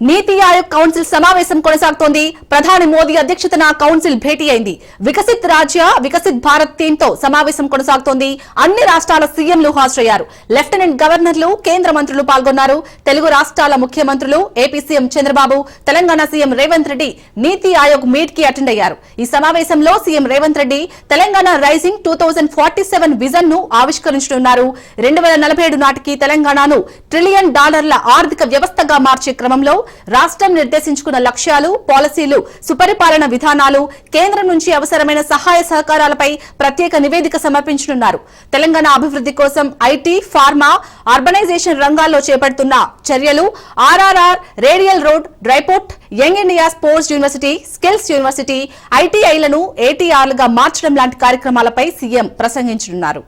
నీతి Aayog council సమావేశం కొనసాగుతోంది. ప్రధాని మోదీ అధ్యక్షతన కౌన్సిల్ భేటీ అయింది. వికసిత్ రాజ్య వికసిత్ భారత్ థీమ్తో సమావేశం కొనసాగుతోంది. అన్ని రాష్ట్రాల సీఎంలు హాజరయ్యారు. లెఫ్టినెంట్ గవర్నర్లు కేంద్ర మంత్రులు పాల్గొన్నారు. తెలుగు రాష్ట్రాల ముఖ్యమంత్రులు AP CM Chandrababu Telangana CM Revanth Reddy NITI Aayog మీట్కి attend అయ్యారు. ఈ సమావేశంలో CM Revanth Reddy Telangana rising two thousand forty seven విజన్ను ఆవిష్కరించనున్నారు. రెండు వేల నలభై ఏడు నాటికి తెలంగాణను ట్రిలియన్ డాలర్ల ఆర్థిక వ్యవస్థగా మార్చే క్రమంలో రాష్ట్రం నిర్దేశించుకున్న లక్ష్యాలు పాలసీలు సుపరిపాలన విధానాలు కేంద్రం నుంచి అవసరమైన సహాయ సహకారాలపై ప్రత్యేక నివేదిక సమర్పించనున్నారు. తెలంగాణ అభివృద్ధి కోసం ఐటీ ఫార్మా అర్బనైజేషన్ రంగాల్లో చేపడుతున్న చర్యలు RRR radial road dry port young India sports university skills university ఐటీఐలను ఏటీఆర్లుగా మార్చడం లాంటి కార్యక్రమాలపై సీఎం ప్రసంగించనున్నారు.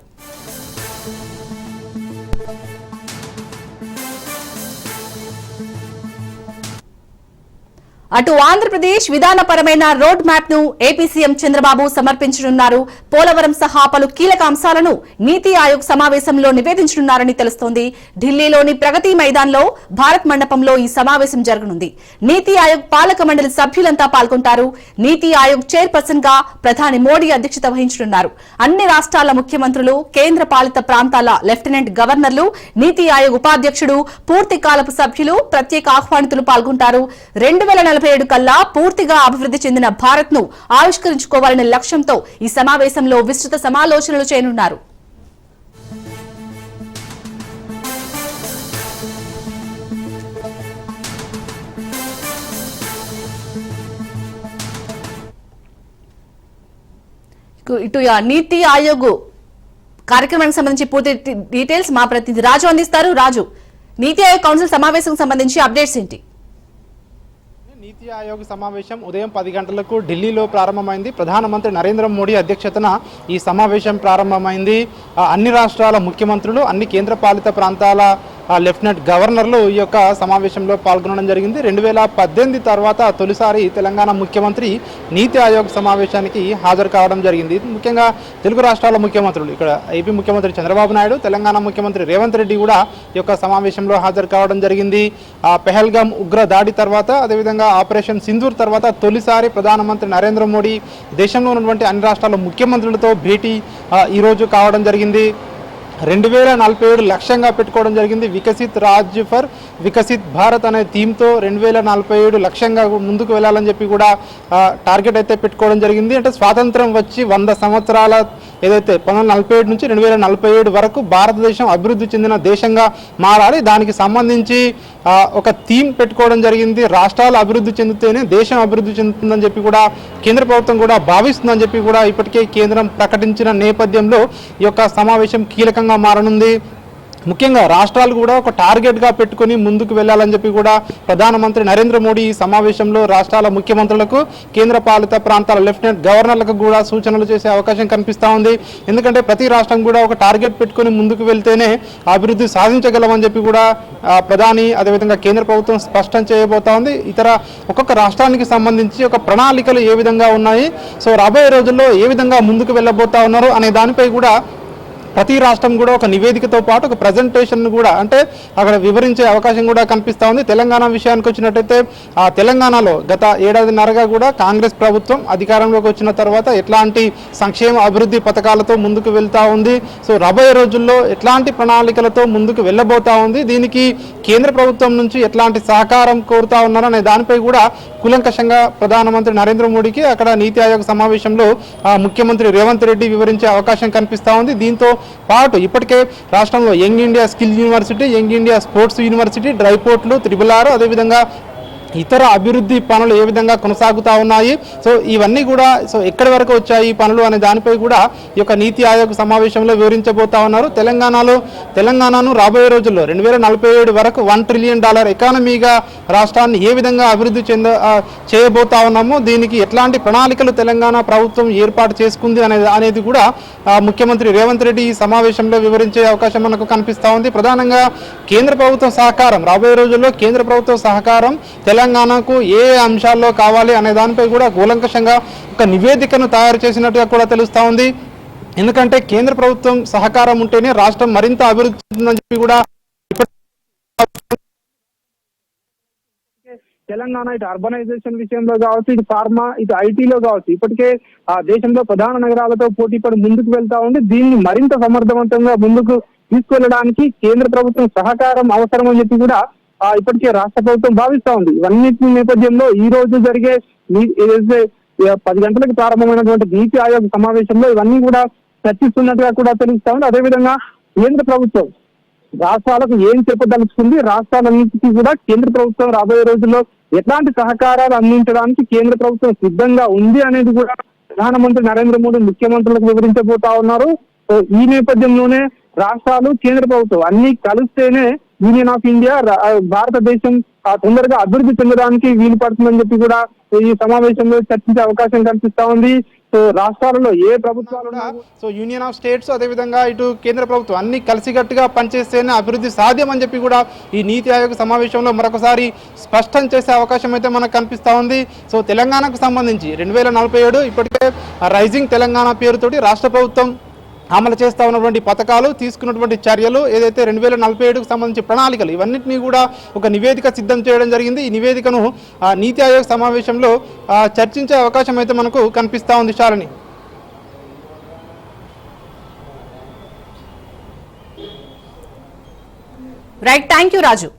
అటు ఆంధ్రప్రదేశ్ విధానపరమైన రోడ్ మ్యాప్ను ఏపీ సీఎం చంద్రబాబు సమర్పించనున్నారు. పోలవరం సహా పలు కీలక అంశాలను నీతి ఆయోగ్ సమావేశంలో నివేదించనున్నారని తెలుస్తోంది. ఢిల్లీలోని ప్రగతి మైదాన్లో భారత్ మండపంలో ఈ సమావేశం జరగనుంది. నీతి ఆయోగ్ పాలక మండలి సభ్యులంతా పాల్గొంటారు. నీతి ఆయోగ్ చైర్పర్సన్గా ప్రధాని మోడీ అధ్యక్షత వహించనున్నారు. అన్ని రాష్ట్రాల ముఖ్యమంత్రులు కేంద్ర పాలిత ప్రాంతాల లెఫ్టినెంట్ గవర్నర్లు నీతి ఆయోగ్ ఉపాధ్యక్షుడు పూర్తి కాలపు సభ్యులు ప్రత్యేక ఆహ్వానితులు పాల్గొంటారు. రెండు వేల నలభై ఏడు కల్లా పూర్తిగా అభివృద్ధి చెందిన భారత్ను ఆవిష్కరించుకోవాలనే లక్ష్యంతో ఈ సమావేశంలో విస్తృత సమాలోచనలు చేయనున్నారు. ఇటు- నీతి ఆయోగ్ కార్యక్రమానికి సంబంధించి పూర్తి డీటెయిల్స్ మా ప్రతినిధి రాజు అందిస్తారు. రాజు నీతి ఆయోగ్ కౌన్సిల్ సమావేశం సంబంధించి అప్డేట్స్ ఏంటి? నీతి ఆయోగ్ సమావేశం ఉదయం పది గంటలకు ఢిల్లీలో ప్రారంభమైంది. ప్రధానమంత్రి నరేంద్ర మోడీ అధ్యక్షతన ఈ సమావేశం ప్రారంభమైంది. అన్ని రాష్ట్రాల ముఖ్యమంత్రులు అన్ని కేంద్ర పాలిత ప్రాంతాల లెఫ్టినెంట్ గవర్నర్లు ఈ యొక్క సమావేశంలో పాల్గొనడం జరిగింది. రెండు వేల పద్దెనిమిది తర్వాత తొలిసారి తెలంగాణ ముఖ్యమంత్రి నీతి ఆయోగ్ సమావేశానికి హాజరు కావడం జరిగింది. ముఖ్యంగా తెలుగు రాష్ట్రాల ముఖ్యమంత్రులు. ఇక్కడ ఏపీ ముఖ్యమంత్రి చంద్రబాబు నాయుడు తెలంగాణ ముఖ్యమంత్రి రేవంత్ రెడ్డి కూడా ఈ యొక్క సమావేశంలో హాజరు కావడం జరిగింది. ఆ పెహల్గామ్ ఉగ్ర దాడి తర్వాత అదేవిధంగా ఆపరేషన్ సింధూర్ తర్వాత తొలిసారి ప్రధానమంత్రి నరేంద్ర మోడీ దేశంలో ఉన్నటువంటి అన్ని రాష్ట్రాల ముఖ్యమంత్రులతో భేటీ ఈరోజు కావడం జరిగింది. రెండు వేల నలభై ఏడు లక్ష్యంగా పెట్టుకోవడం జరిగింది. వికసిత్ రాజ్ ఫర్ వికసిత్ భారత్ అనే థీమ్తో రెండు వేల నలభై ఏడు లక్ష్యంగా ముందుకు వెళ్ళాలని చెప్పి కూడా టార్గెట్ అయితే పెట్టుకోవడం జరిగింది. అంటే స్వాతంత్రం వచ్చి వంద సంవత్సరాల ఏదైతే పంతొమ్మిది నలభై ఏడు నుంచి రెండు వేల నలభై ఏడు వరకు భారతదేశం అభివృద్ధి చెందిన దేశంగా మారాలి. దానికి సంబంధించి ఒక థీమ్ పెట్టుకోవడం జరిగింది. రాష్ట్రాలు అభివృద్ధి చెందితేనే దేశం అభివృద్ధి చెందుతుందని చెప్పి కూడా కేంద్ర ప్రభుత్వం కూడా భావిస్తుందని చెప్పి కూడా ఇప్పటికే కేంద్రం ప్రకటించిన నేపథ్యంలో ఈ యొక్క సమావేశం కీలకంగా మారనుంది. ముఖ్యంగా రాష్ట్రాలు కూడా ఒక టార్గెట్గా పెట్టుకుని ముందుకు వెళ్ళాలని చెప్పి కూడా ప్రధానమంత్రి నరేంద్ర మోడీ ఈ సమావేశంలో రాష్ట్రాల ముఖ్యమంత్రులకు కేంద్ర పాలిత ప్రాంతాల లెఫ్టినెంట్ గవర్నర్లకు కూడా సూచనలు చేసే అవకాశం కనిపిస్తూ ఉంది. ఎందుకంటే ప్రతి రాష్ట్రం కూడా ఒక టార్గెట్ పెట్టుకుని ముందుకు వెళ్తేనే అభివృద్ధి సాధించగలమని చెప్పి కూడా ప్రధాని అదేవిధంగా కేంద్ర ప్రభుత్వం స్పష్టం చేయబోతా ఉంది. ఇతర ఒక్కొక్క రాష్ట్రానికి సంబంధించి ఒక ప్రణాళికలు ఏ విధంగా ఉన్నాయి? సో రాబోయే రోజుల్లో ఏ విధంగా ముందుకు వెళ్ళబోతా ఉన్నారు అనే దానిపై కూడా ప్రతి రాష్ట్రం కూడా ఒక నివేదికతో పాటు ఒక ప్రజెంటేషన్ కూడా అంటే అక్కడ వివరించే అవకాశం కూడా కనిపిస్తూ ఉంది. తెలంగాణ విషయానికి వచ్చినట్టయితే ఆ తెలంగాణలో గత ఏడాదిన్నరగా కూడా కాంగ్రెస్ ప్రభుత్వం అధికారంలోకి వచ్చిన తర్వాత ఎట్లాంటి సంక్షేమ అభివృద్ధి పథకాలతో ముందుకు వెళ్తా ఉంది. సో రాబోయే రోజుల్లో ఎట్లాంటి ప్రణాళికలతో ముందుకు వెళ్ళబోతా ఉంది? దీనికి కేంద్ర ప్రభుత్వం నుంచి ఎట్లాంటి సహకారం కోరుతా ఉన్నారనే అనే దానిపై కూడా కూలంకషంగా ప్రధానమంత్రి నరేంద్ర మోడీకి అక్కడ నీతి ఆయోగ్ సమావేశంలో ముఖ్యమంత్రి రేవంత్ రెడ్డి వివరించే అవకాశం కనిపిస్తూ ఉంది. దీంతో పాటు ఇప్పటికే రాష్ట్రంలో young India skill university young India sports university డ్రైపోర్ట్లు triple R అదేవిధంగా ఇతర అభివృద్ధి పనులు ఏ విధంగా కొనసాగుతా ఉన్నాయి? సో ఇవన్నీ కూడా సో ఎక్కడి వరకు వచ్చాయి ఈ పనులు అనే దానిపై కూడా ఈ యొక్క నీతి ఆయోగ్ సమావేశంలో వివరించబోతా ఉన్నారు. తెలంగాణలో తెలంగాణను రాబోయే రోజుల్లో రెండు వేల నలభై ఏడు వరకు వన్ ట్రిలియన్ డాలర్ ఎకానమీగా రాష్ట్రాన్ని ఏ విధంగా అభివృద్ధి చెంద చేయబోతా ఉన్నామో? దీనికి ఎట్లాంటి ప్రణాళికలు తెలంగాణ ప్రభుత్వం ఏర్పాటు చేసుకుంది అనేది అనేది కూడా ముఖ్యమంత్రి రేవంత్ రెడ్డి ఈ సమావేశంలో వివరించే అవకాశం మనకు కనిపిస్తూ ఉంది. ప్రధానంగా కేంద్ర ప్రభుత్వం సహకారం రాబోయే రోజుల్లో కేంద్ర ప్రభుత్వం సహకారం తెలంగాణకు ఏ అంశాల్లో కావాలి అనే దానిపై కూడా కూలంకషంగా ఒక నివేదికను తయారు చేసినట్టుగా కూడా తెలుస్తూ ఉంది. ఎందుకంటే కేంద్ర ప్రభుత్వం సహకారం ఉంటేనే రాష్ట్రం మరింత అభివృద్ధి చెందుతుందని చెప్పి కూడా తెలంగాణ ఇటు అర్బనైజేషన్ విషయంలో కావచ్చు ఇటు ఫార్మా ఇటు ఐటీలో కావచ్చు ఇప్పటికే ఆ దేశంలో ప్రధాన నగరాలతో పోటీ పడి ముందుకు వెళ్తా ఉంది. దీన్ని మరింత సమర్థవంతంగా ముందుకు తీసుకెళ్ళడానికి కేంద్ర ప్రభుత్వం సహకారం అవసరం అని చెప్పి కూడా ఇప్పటికే రాష్ట్ర ప్రభుత్వం భావిస్తా ఉంది. ఇవన్నిటి నేపథ్యంలో ఈ రోజు జరిగే ఏదైతే పది గంటలకు ప్రారంభమైనటువంటి నీతి ఆయోగ్ సమావేశంలో ఇవన్నీ కూడా చర్చిస్తున్నట్టుగా కూడా తెలుస్తా ఉంది. అదేవిధంగా కేంద్ర ప్రభుత్వం రాష్ట్రాలకు ఏం చెప్పదలుచుకుంది? రాష్ట్రాలన్నింటికి కూడా కేంద్ర ప్రభుత్వం రాబోయే రోజుల్లో ఎట్లాంటి సహకారాలు అందించడానికి కేంద్ర ప్రభుత్వం సిద్ధంగా ఉంది అనేది కూడా ప్రధానమంత్రి నరేంద్ర మోడీ ముఖ్యమంత్రులకు వివరించబోతా ఉన్నారు. ఈ నేపథ్యంలోనే రాష్ట్రాలు కేంద్ర ప్రభుత్వం అన్ని కలిస్తేనే యూనియన్ ఆఫ్ ఇండియా భారతదేశం తొందరగా అభివృద్ధి చెందడానికి వీలు పడుతుందని చెప్పి కూడా ఈ సమావేశంలో చర్చించే అవకాశం కనిపిస్తా ఉంది. సో రాష్ట్రాలలో ఏ ప్రభుత్వాలు సో యూనియన్ ఆఫ్ స్టేట్స్ అదేవిధంగా ఇటు కేంద్ర ప్రభుత్వం అన్ని కలిసికట్టుగా పనిచేస్తేనే అభివృద్ధి సాధ్యం అని చెప్పి కూడా ఈ నీతి ఆయోగ్ సమావేశంలో మరొకసారి స్పష్టం చేసే అవకాశం అయితే మనకు కనిపిస్తూ ఉంది. సో తెలంగాణకు సంబంధించి రెండు వేల నలభై ఏడు ఇప్పటికే రైజింగ్ తెలంగాణ పేరుతోటి రాష్ట్ర ప్రభుత్వం అమలు చేస్తా ఉన్నటువంటి పథకాలు తీసుకున్నటువంటి చర్యలు ఏదైతే రెండు వేల నలభై ఏడుకు సంబంధించి ప్రణాళికలు ఇవన్నింటినీ కూడా ఒక నివేదిక సిద్ధం చేయడం జరిగింది. ఈ నివేదికను నీతి ఆయోగ్ సమావేశంలో చర్చించే అవకాశం అయితే మనకు కనిపిస్తూ ఉంది Shalini. Right thank you Raju